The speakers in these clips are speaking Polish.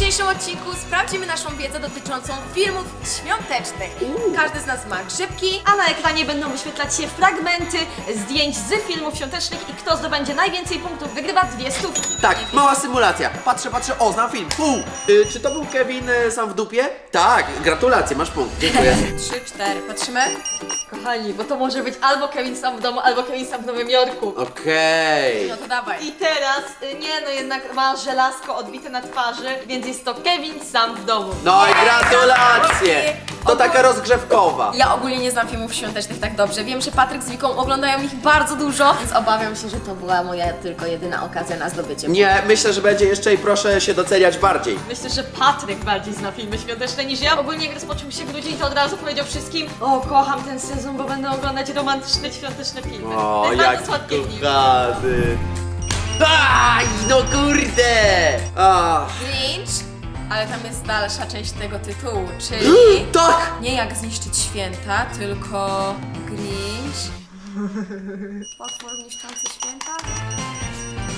dzisiejszym odcinku sprawdzimy naszą wiedzę dotyczącą filmów świątecznych. Każdy z nas ma grzybki. A na ekranie będą wyświetlać się fragmenty zdjęć z filmów świątecznych i kto zdobędzie najwięcej punktów wygrywa dwie stówki. Tak, mała symulacja. Patrzę, patrzę, o, znam film. Fu! Y, czy to był Kevin y, sam w dupie? Tak, gratulacje, masz punkt. Dziękuję. Trzy, cztery. Patrzymy? Kochani, bo to może być albo Kevin sam w domu, albo Kevin sam w Nowym Jorku. Okej. No to dawaj. I teraz, y, nie no jednak ma żelazko odbite na twarzy, więc jest to Kevin sam w domu. No i gratulacje! To taka rozgrzewkowa. Ja ogólnie nie znam filmów świątecznych tak dobrze. Wiem, że Patryk z Wiką oglądają ich bardzo dużo, więc obawiam się, że to była moja tylko jedyna okazja na zdobycie. Nie, myślę, że będzie jeszcze i proszę się doceniać bardziej. Myślę, że Patryk bardziej zna filmy świąteczne niż ja. Ogólnie jak rozpoczął się grudzień, to od razu powiedział wszystkim O, kocham ten sezon, bo będę oglądać romantyczne, świąteczne filmy. O, to jest jak bardzo słodkie kochany. Aj, no kurde! Grinch, ale tam jest dalsza część tego tytułu, czyli Tak! nie jak zniszczyć święta, tylko Grinch. Potwór niszczący święta?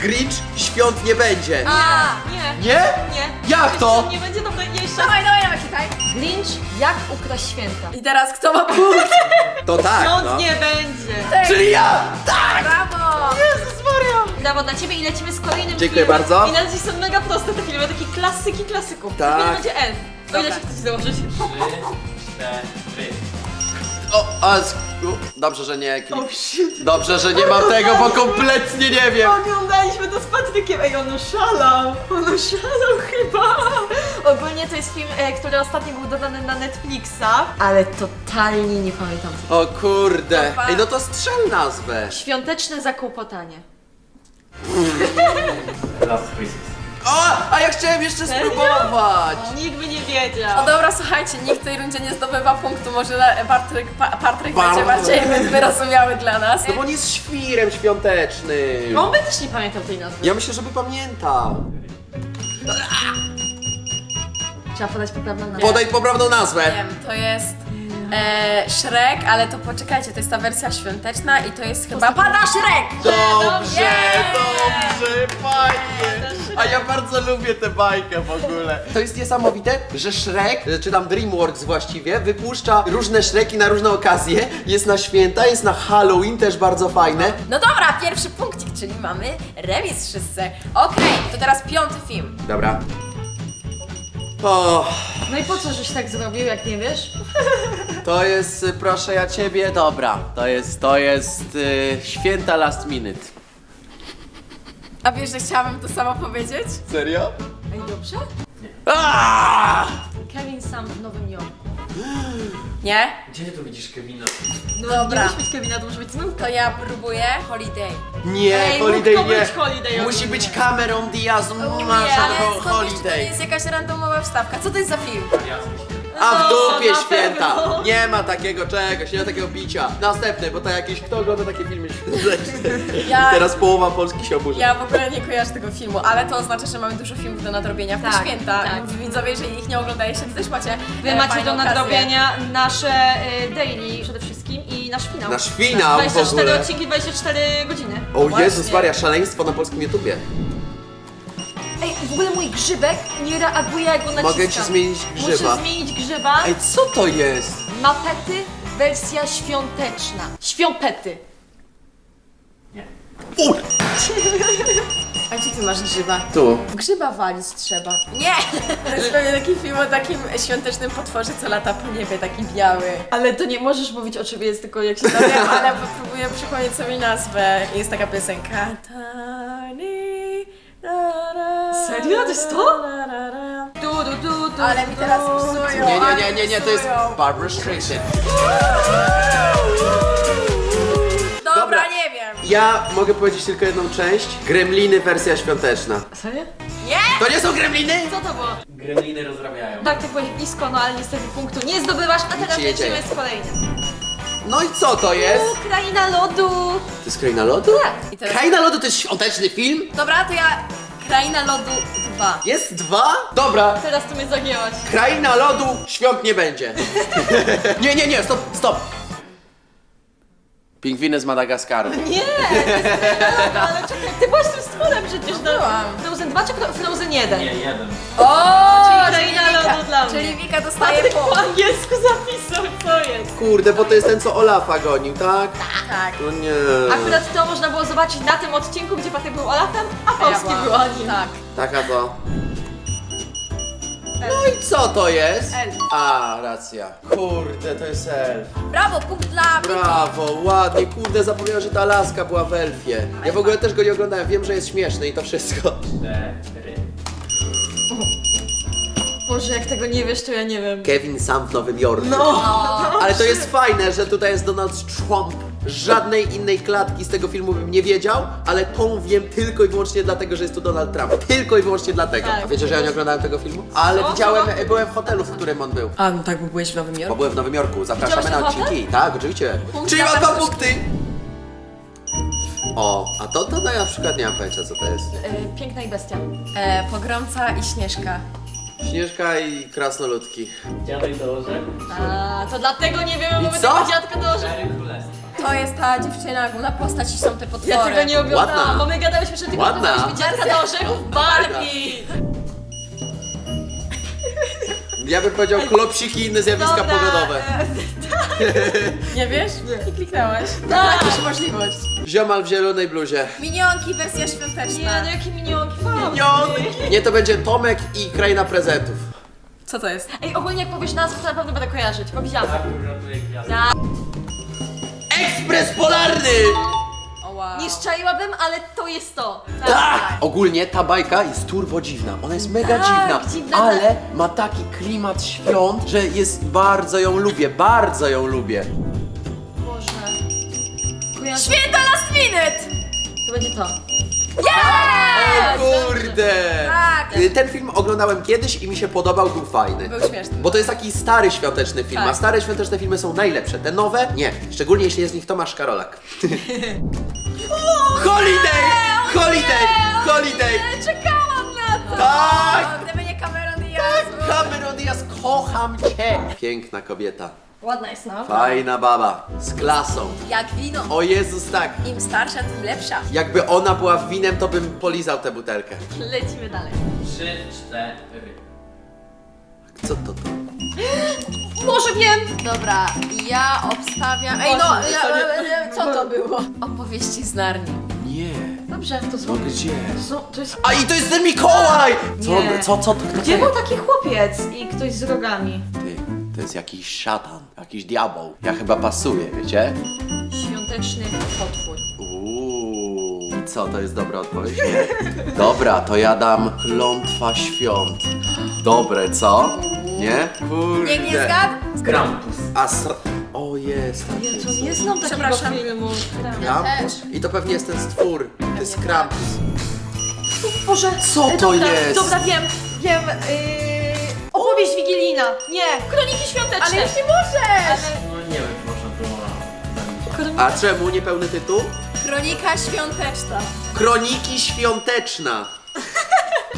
Grinch świąt nie będzie. A! Nie, Nie? nie. Jak to? Nie będzie jeszcze. Dawaj, dawaj, dawaj, czekaj. Grinch, jak ukraść święta? I teraz kto ma punkt? To tak, Świąt no. nie będzie. Czyli ja! Tak! Brawo! Brawo dla Ciebie i lecimy z kolejnym Dziękuję filmem. bardzo. I na dziś są mega proste te filmy, takie klasyki klasyków. Tak. Za chwilę będzie elf. O ile się chcesz założyć? cztery. O, a, sk- u, dobrze, że nie. Dobrze, że nie mam tego, bo kompletnie nie wiem. Oglądaliśmy to z Patrykiem. Ej, on oszalał. On oszalał chyba. Ogólnie to jest film, e, który ostatnio był dodany na Netflixa. Ale totalnie nie pamiętam. O kurde. Ej, no to strzel nazwę. Świąteczne zakłopotanie. Last Christmas. O, a ja chciałem jeszcze spróbować. Nikt by nie wiedział. No dobra, słuchajcie, nikt w tej rundzie nie zdobywa punktu, może Patryk, pa, Patryk będzie Bartek. bardziej wyrozumiały dla nas. No bo on jest świrem świątecznym. On by też nie pamiętał tej nazwy. Ja myślę, żeby pamiętał. Trzeba podać poprawną nazwę. Podaj poprawną nazwę. Wiem, to jest e, Shrek, ale to poczekajcie, to jest ta wersja świąteczna i to jest chyba Pada Shrek! Dobrze, dobrze, fajnie. A ja bardzo lubię tę bajkę w ogóle. To jest niesamowite, że Shrek, czy tam DreamWorks właściwie, wypuszcza różne Shreki na różne okazje. Jest na święta, jest na Halloween, też bardzo fajne. No dobra, pierwszy punkcik, czyli mamy remis wszyscy. Okej, to teraz piąty film. Dobra. O, No i po co żeś tak zrobił, jak nie wiesz? to jest, y, proszę ja ciebie, dobra. To jest, to jest y, święta last minute. A wiesz, że chciałabym to samo powiedzieć? Serio? Ej, dobrze? Kevin sam w Nowym Jorku. Nie? Gdzie tu widzisz Kevina? No, Dobra. Nie musi być Kevina, to może być znów. To ja próbuję Holiday. Nie, Ej, holiday to nie. być holiday Musi ogólnie. być Cameron Diaz, Nie, masz ale ho- skąd wiesz, czy to nie holiday. jest jakaś randomowa wstawka? Co to jest za film? A w No, dupie na święta! pewno. Nie ma takiego czegoś, nie ma takiego picia. Następny, bo to jakiś, kto ogląda takie filmy świąteczne? Ja- I teraz połowa Polski się oburza. Ja w ogóle nie kojarzę tego filmu, ale to oznacza, że mamy dużo filmów do nadrobienia w te Tak, święta. tak. Więc Widzowie, jeżeli ich nie oglądaliście, to też macie Wy e, macie fajną do okazję. nadrobienia nasze y, daily przede wszystkim i nasz finał. Nasz finał w 24 ogóle. odcinki, 24 godziny. O Właśnie. Jezus Maria, szaleństwo na polskim YouTubie. Ej, w ogóle mój grzybek nie reaguje jak go naciskam. Mogę ci zmienić grzyba. Muszę zmienić grzyba. Ej, co to jest? Mapety, wersja świąteczna. Świąpety. U, A gdzie ty masz grzyba? tu. Grzyba walić trzeba. Nie! To jest pewnie taki film o takim świątecznym potworze, co lata po niebie, taki biały. Ale to nie możesz mówić o czym jest, tylko jak się No wiem, ale próbuję przypomnieć sobie nazwę. Jest taka piosenka. Serio? To jest to? Du, du, du, du, Ale mi teraz psują. Nie, nie, nie, nie, nie, to jest. Barbara Streisand. Dobra, Dobra. nie wiem. Ja mogę powiedzieć tylko jedną część. Gremliny wersja świąteczna. Serio? Nie! To nie są gremliny? Co to było? Gremliny rozrabiają. Tak, ty byłeś blisko, no ale niestety punktu nie zdobywasz, a teraz się nie dzieje. lecimy z kolejnym. No i co to jest? U, kraina lodu. To jest Kraina Lodu? Tak. I teraz... Kraina Lodu to jest świąteczny film? Dobra, to ja... Kraina Lodu 2. Jest dwa? Dobra. Teraz tu mnie zagięłaś. Kraina Lodu, świąt nie będzie. nie, nie, nie, stop, stop. Pingwiny z Madagaskaru. Nie, to jest kraina lodu, ale czekaj, ty byłaś tym stworem przecież. No byłam. Frozen 2 czy Frozen 1? Nie, jeden. O! Weronika dostaje Patryk punkt. po angielsku zapisał, co jest. Kurde, bo to jest ten, co Olafa gonił, tak? Tak. No nie. Akurat to można było zobaczyć na tym odcinku, gdzie Patryk był Olafem, a Polski był Anim. Tak. Taka to. No i co to jest? Elf. A, racja. Kurde, to jest elf. Brawo, punkt dla Wiki. Brawo, ładnie. Kurde, zapomniałem, że ta laska była w elfie. Ja w ogóle też go nie oglądałem. Wiem, że jest śmieszny i to wszystko. Cztery. Boże, jak tego nie wiesz, to ja nie wiem. Kevin sam w Nowym Jorku. No. Ale to jest fajne, że tutaj jest Donald Trump. Żadnej innej klatki z tego filmu bym nie wiedział, ale tą wiem tylko i wyłącznie dlatego, że jest tu Donald Trump. Tylko i wyłącznie dlatego. Tak. A wiecie, że ja nie oglądałem tego filmu? Ale Co? widziałem, byłem w hotelu, w którym on był. A, no tak, bo byłeś w Nowym Bo Jorku. byłem w Nowym Jorku. Zapraszamy Widziałeś na ten odcinki. Tak, oczywiście. Punkt Czyli mam dwa punkty. O, a to, to ja na przykład nie mam pojęcia, co to jest. E, Piękna i bestia. E, pogromca i Śnieżka. Śnieżka i krasnoludki. Dziadek do orzech. A, to dlatego nie wiemy, I bo my co? tego dziadka do Cztery królestwa. To jest ta dziewczyna, główna postać i są te potwory. Ja tego nie oglądałam, Ładna. bo my gadałyśmy, że tylko Ładna. oglądałyśmy dziadka do orzechów Barbie. Ja bym powiedział klopsiki i inne zjawiska Dobra, pogodowe. e, Nie wiesz? Nie kliknęłaś. Tak. Masz możliwość. Ziomal w zielonej bluzie. Minionki, wersja świąteczna. Nie, no jakie minionki, fajne. Nie, to będzie Tomek i Kraina Prezentów. Co to jest? Ej, ogólnie jak powiesz nazwę, to na pewno będę kojarzyć, bo widziałam. Ja Ekspres Polarny! Nie szczaiłabym, ale to jest to. Tak! Ogólnie ta bajka jest turbo dziwna. Ona jest mega Tak, dziwna, dziwna, ale ma taki klimat świąt, że jest bardzo ją lubię, bardzo ją lubię. Boże. Kojarzę. Święta last minute! To będzie to. O kurde! Tak. Y, Ten film oglądałem kiedyś i mi się podobał, był fajny. Był śmieszny. Bo to jest taki stary świąteczny film, Tak. a stare świąteczne filmy są najlepsze. Te nowe nie. Szczególnie jeśli jest z nich Tomasz Karolak. holiday! Holiday! Holiday! Czekałam na to! Tak! Gdyby nie Cameron Diaz. Cameron Diaz, kocham cię! Piękna kobieta. Ładna jest, no. Fajna baba. Z klasą. Jak wino. O Jezus, tak. Im starsza, tym lepsza. Jakby ona była winem, to bym polizał tę butelkę. Lecimy dalej. Trzy, cztery. Co to to? Może wiem. Dobra, ja obstawiam... Ej no, ja, to nie- e, e, co to było? Opowieści z Narni. Nie. Dobrze, to No są... gdzie? To, są, to jest... A i to jest ten Mikołaj! Co, Nie. co, co to? Kto Gdzie to był taki chłopiec i ktoś z rogami? Ty, to jest jakiś szatan, jakiś diabeł. Ja chyba pasuję, wiecie? Świąteczny potwór. Uuu, co, to jest dobra odpowiedź? Nie? Dobra, to ja dam klątwa świąt. Dobre, co? Nie? Kurde. Niech nie zgadł? Krampus. A sra... O, jest. Ja to nie znam takiego Przepraszam. filmu. Krampus? I to pewnie jest ten stwór. To jest Krampus. Boże, Co to dobra, jest? Dobra, wiem, wiem. Yy... Opowieść wigilijna. Nie, kroniki świąteczne. Ale już nie możesz! No nie wiem, czy można było zabić. A czemu niepełny tytuł? Kronika świąteczna. Kroniki świąteczna.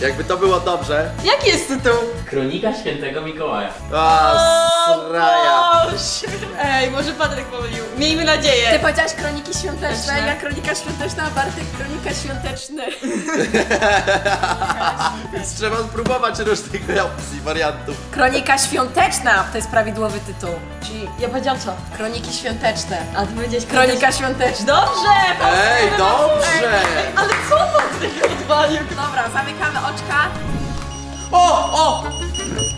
Jakby to było dobrze. Jaki jest tytuł? Kronika świętego Mikołaja. A, sraja. Boże. Ej, może Patryk pomylił. Miejmy Ty nadzieję. powiedziałaś kroniki świąteczne, Świąteczne. ja kronika świąteczna, a Bartek kronika świąteczny. Więc trzeba spróbować różnych opcji, wariantów. Kronika świąteczna to jest prawidłowy tytuł. Czyli ja powiedziałam co? Kroniki świąteczne. A ty powiedziałeś Kronika świąteczna. Dobrze! Ej, dobrze! Ale co Patryk odwalił? Dobra, zamykamy oczka. O, o!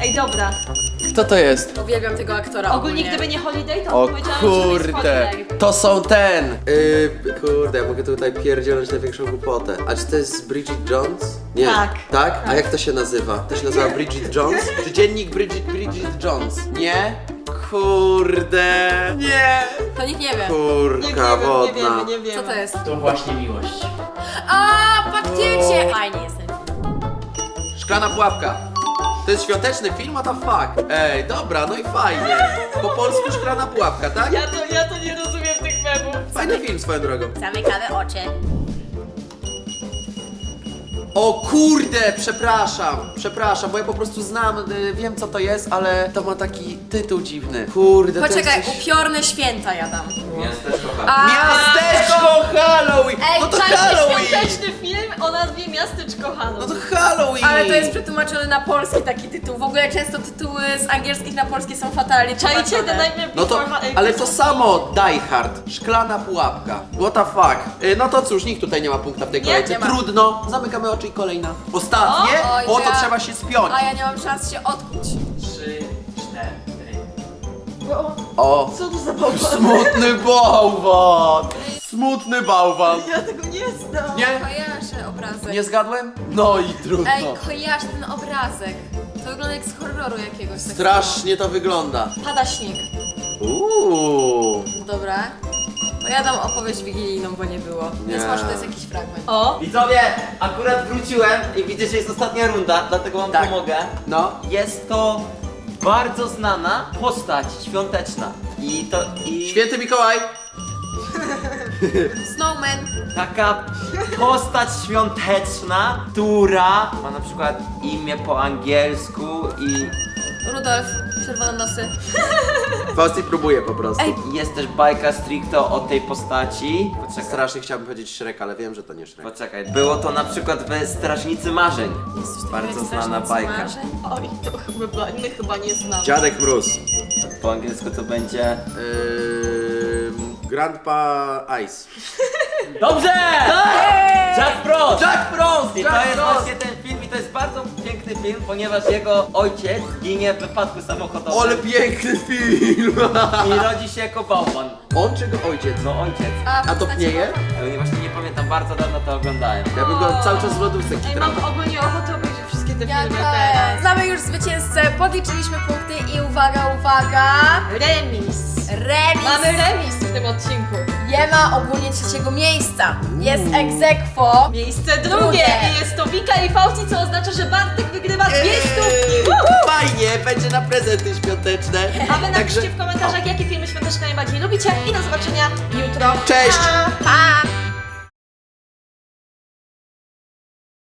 Ej, dobra. Kto to jest? Uwielbiam tego aktora Ogólnie gdyby nie Holiday, to O powiedziałam, że to jest kurde, Holiday. to są ten. Yy, kurde, ja mogę tutaj pierdzielać największą głupotę. A czy to jest Bridget Jones? Nie. Tak. Tak? A jak to się nazywa? To się nazywa Bridget Jones? Czy dziennik Bridget, Bridget Jones? Nie? Kurde, nie! To nikt nie wie. Nie, Kurka nie wiemy, nie wodna. wiemy, nie wiemy. Co to jest? To właśnie miłość. A, faktycznie! Fajnie jest ten film. Szklana pułapka. To jest świąteczny film, what the fuck? Ej, dobra, no i fajnie. Po polsku szklana pułapka, tak? Ja to, ja to nie rozumiem tych memów. Fajny film swoją drogą. Zamykamy oczy. O kurde, przepraszam, przepraszam, bo ja po prostu znam, y, wiem co to jest, ale to ma taki tytuł dziwny. Kurde, to Poczekaj, jest coś... upiorne święta ja dam. Miasteczko A, Halo. Miasteczko Halloween! Ej, no to czarny Halloween! świąteczny film o nazwie Miasteczko No Halloween. to Halloween! Ale to jest przetłumaczony na polski taki tytuł. W ogóle często tytuły z angielskich na polskie są fatalnie Czajcie tłumaczone. The Nightmare No to, Before ale to samo Die Hard, szklana pułapka. What the fuck? Y, No to cóż, nikt tutaj nie ma punkta w tej Nie, kolejce. nie ma. Trudno, zamykamy oczy i kolejna. Ostatnie, O, oj, bo to ja- trzeba się spiąć. A ja nie mam szans się odkuć. Trzy, cztery. O, O, co to za bałwan? smutny bałwan! Smutny bałwan. Ja tego nie znam. Nie? Kojarzę obrazek. Nie zgadłem? No i trudno. Ej, kojarzę ten obrazek. To wygląda jak z horroru jakiegoś. takiego. Strasznie to wygląda. Pada śnieg. Uuu. Dobra. To ja dam opowieść wigilijną, bo nie było. Więc Nie. może to jest jakiś fragment. O, Widzowie, akurat wróciłem i widzę, że jest ostatnia runda, dlatego wam Tak. pomogę. No. Jest to bardzo znana postać świąteczna. I to i Święty Mikołaj. Snowman. taka postać świąteczna, która ma na przykład imię po angielsku i Rudolf. Czerwone nosy. Fausti próbuje po prostu. Ej. jest też bajka stricto o tej postaci. Poczekaj, Strasznie chciałbym powiedzieć Shrek, ale wiem, że to nie Shrek. poczekaj. Było to na przykład we Strażnicy Marzeń. Bardzo znana Strażnicy bajka. Marzeń. oj, to chyba, my chyba nie znamy. Dziadek Mróz. Po angielsku to będzie... Ym, Grandpa Ice. Dobrze! Jack Frost! Jack Frost! I to jest właśnie ten film i to jest bardzo piękny film, ponieważ jego ojciec ginie w wypadku samochodowym Ale piękny film! i rodzi się jako bałwan. On czy go ojciec? No ojciec. A to postacie pnieje? bałwana? Ale nie- właśnie nie pamiętam, bardzo dawno to oglądałem. Ja bym go cały czas w lodówce Ej, kitrał. mam ogólnie ochotę obejrzeć wszystkie te Ja filmy też. teraz. Znamy już zwycięzcę, podliczyliśmy punkty i uwaga, uwaga! Remis. Nie ma ogólnie trzeciego miejsca. Jest ex aequo. Miejsce drugie. Drugie. I jest to Wika i Fausti, co oznacza, że Bartek wygrywa dwie Eee, stówki. Fajnie, będzie na prezenty świąteczne. A wy napiszcie w komentarzach, jakie filmy świąteczne najbardziej lubicie i do zobaczenia jutro. Cześć! Pa! Pa!